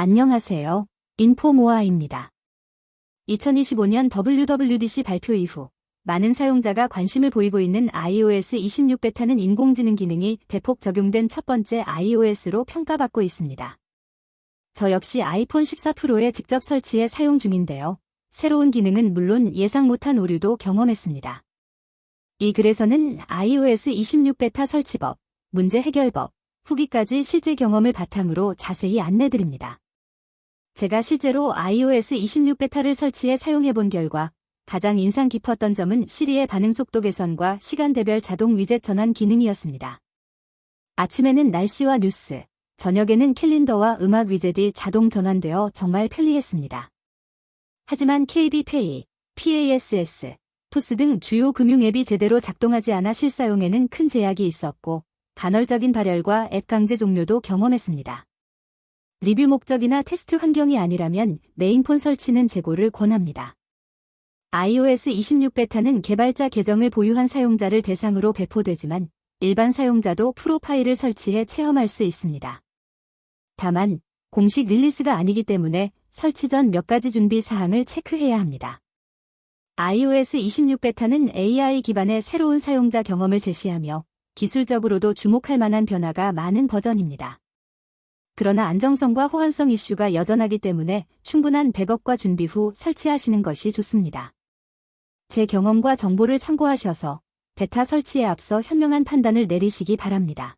안녕하세요. 인포모아입니다. 2025년 WWDC 발표 이후 많은 사용자가 관심을 보이고 있는 iOS 26 베타는 인공지능 기능이 대폭 적용된 첫 번째 iOS로 평가받고 있습니다. 저 역시 아이폰 14 프로에 직접 설치해 사용 중인데요. 새로운 기능은 물론 예상 못한 오류도 경험했습니다. 이 글에서는 iOS 26 베타 설치법, 문제 해결법, 후기까지 실제 경험을 바탕으로 자세히 안내드립니다. 제가 실제로 iOS 26 베타를 설치해 사용해 본 결과 가장 인상 깊었던 점은 시리의 반응 속도 개선과 시간대별 자동 위젯 전환 기능이었습니다. 아침에는 날씨와 뉴스, 저녁에는 캘린더와 음악 위젯이 자동 전환되어 정말 편리했습니다. 하지만 KB페이, PASS, 토스 등 주요 금융 앱이 제대로 작동하지 않아 실사용에는 큰 제약이 있었고 간헐적인 발열과 앱 강제 종료도 경험했습니다. 리뷰 목적이나 테스트 환경이 아니라면 메인폰 설치는 재고를 권합니다. iOS 26 베타는 개발자 계정을 보유한 사용자를 대상으로 배포되지만 일반 사용자도 프로파일을 설치해 체험할 수 있습니다. 다만 공식 릴리스가 아니기 때문에 설치 전 몇 가지 준비 사항을 체크해야 합니다. iOS 26 베타는 AI 기반의 새로운 사용자 경험을 제시하며 기술적으로도 주목할 만한 변화가 많은 버전입니다. 그러나 안정성과 호환성 이슈가 여전하기 때문에 충분한 백업과 준비 후 설치하시는 것이 좋습니다. 제 경험과 정보를 참고하셔서 베타 설치에 앞서 현명한 판단을 내리시기 바랍니다.